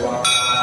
Wow.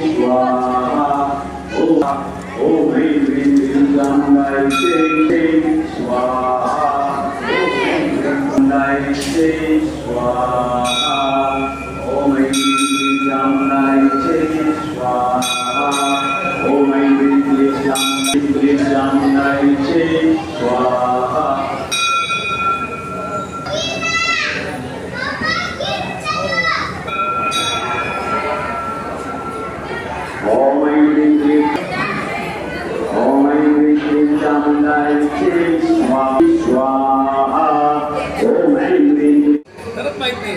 Swaha. Oh, oh, Vim Vim Vim Gandai Swaha. Oh, Vim Gandai Sing Swaha. खरंच माहीत नाही.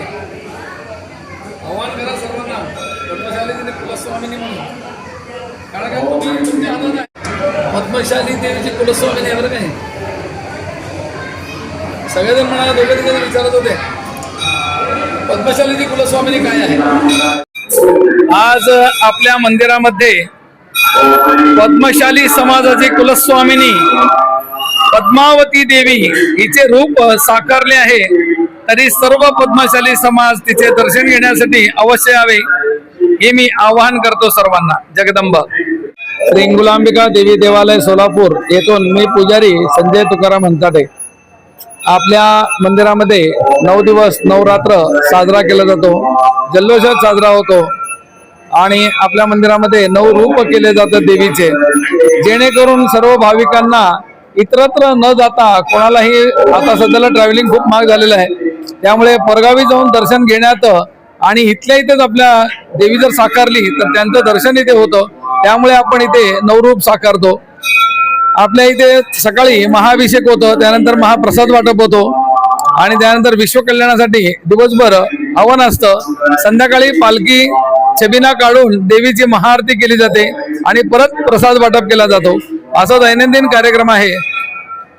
आव्हान करा सर्वांना. पद्मशाली तिथे कुलस्वामिनी म्हणून. कारण का तुम्ही तुमचे आनंद आहे. पद्मशाली देवीची कुलस्वामिनी आहे बरं काय सगळेजण म्हणाला दोघे तिथे विचारत होते. पद्मशालीची कुलस्वामिनी काय आहे? आज आपल्या मंदिरामध्ये पद्मशाली समाजाची कुलस्वामिनी पद्मावती देवी हिचे रूप साकारले आहे. तरी सर्व पद्मशाली समाज तिचे दर्शन घेण्यासाठी अवश्य यावे हे मी आवाहन करतो सर्वांना. जगदंब. रिंगुलांबिका देवी देवालय सोलापूर येथून मी पुजारी संजय तुकाराम हंताटे आपल्या मंदिरामध्ये नऊ दिवस नवरात्र साजरा केला जातो. जल्लोषात साजरा होतो. आणि आपल्या मंदिरामध्ये नऊ रूप केले जातात देवीचे. जेणेकरून सर्व भाविकांना इतरत्र न जाता कोणालाही आता सध्याला ट्रॅव्हलिंग खूप महाग झालेलं आहे. त्यामुळे परगावी जाऊन दर्शन घेण्यात आणि इथल्या इथेच आपल्या देवी जर साकारली तर त्यांचं दर्शन इथे होतं. त्यामुळे आपण इथे नवरूप साकारतो. आपल्या इथे सकाळी महाअभिषेक होतो त्यानंतर महाप्रसाद वाटप होतो आणि त्यानंतर विश्वकल्याणासाठी दिवसभर हवन असतं. संध्याकाळी पालखी छबिना काढून देवीची महाआरती केली जाते आणि परत प्रसाद वाटप केला जातो. असा दैनंदिन कार्यक्रम आहे.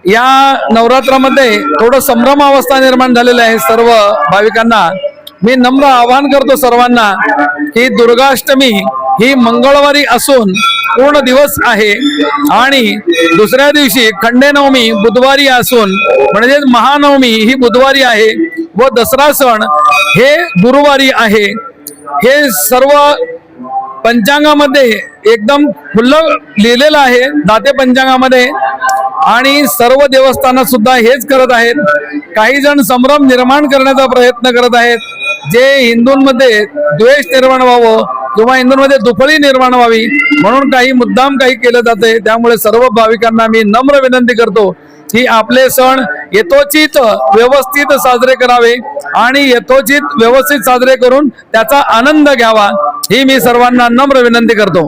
या नवरात्रामध्ये थोडं संभ्रम अवस्था निर्माण झालेलं आहे सर्व भाविकांना. मी नम्र आवाहन करतो सर्वांना की दुर्गाष्टमी ही मंगळवारी असून पूर्ण दिवस आहे. आणि दुसऱ्या दिवशी खंडेनवमी बुधवारी असून म्हणजेच महानवमी ही बुधवारी आहे व दसरा सण हे गुरुवारी आहे. हे सर्व पंचांगामध्ये एकदम खुल्लं लिहिलेलं आहे दाते पंचांगामध्ये. आणि सर्व देवस्थानात सुद्धा हेच करत आहेत. काही जण संभ्रम निर्माण करण्याचा प्रयत्न करत आहेत. जे हिंदूंमध्ये द्वेष निर्माण व्हावं किंवा हिंदूंमध्ये दुफळी निर्माण व्हावी म्हणून काही मुद्दाम काही केलं जाते त्यामुळे सर्व भाविकांना मी नम्र विनंती करतो की आपले सण यथोचित व्यवस्थित साजरे करावे आणि यथोचित व्यवस्थित साजरे करून त्याचा आनंद घ्यावा. ही मी सर्वांना नम्र विनंती करतो.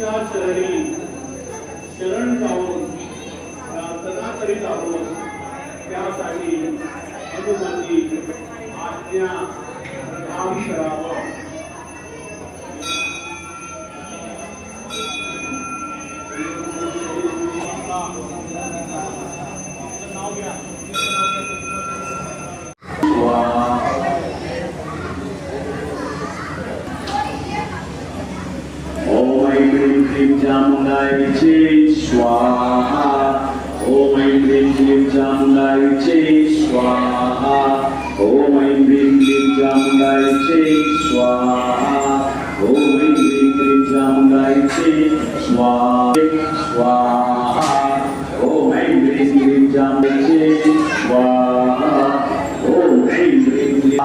भगवतीच्या चरणी शरण जाऊन प्रार्थना करीत आहोत. त्यासाठी अनुमती आज्ञा काम करावं. ऐं क्लीं क्लीं चामुण्डाय चे स्वाहा ॐ ऐं क्लीं क्लीं चामुण्डाय चे स्वाहा ॐ ऐं क्लीं क्लीं चामुण्डाय चे स्वाहा ॐ ऐं क्लीं क्लीं चामुण्डाय चे स्वाहा स्वाहा ॐ ऐं क्लीं क्लीं चामुण्डाय चे स्वाहा ॐ ऐं क्लीं क्लीं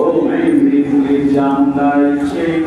ॐ ऐं क्लीं क्लीं चामुण्डाय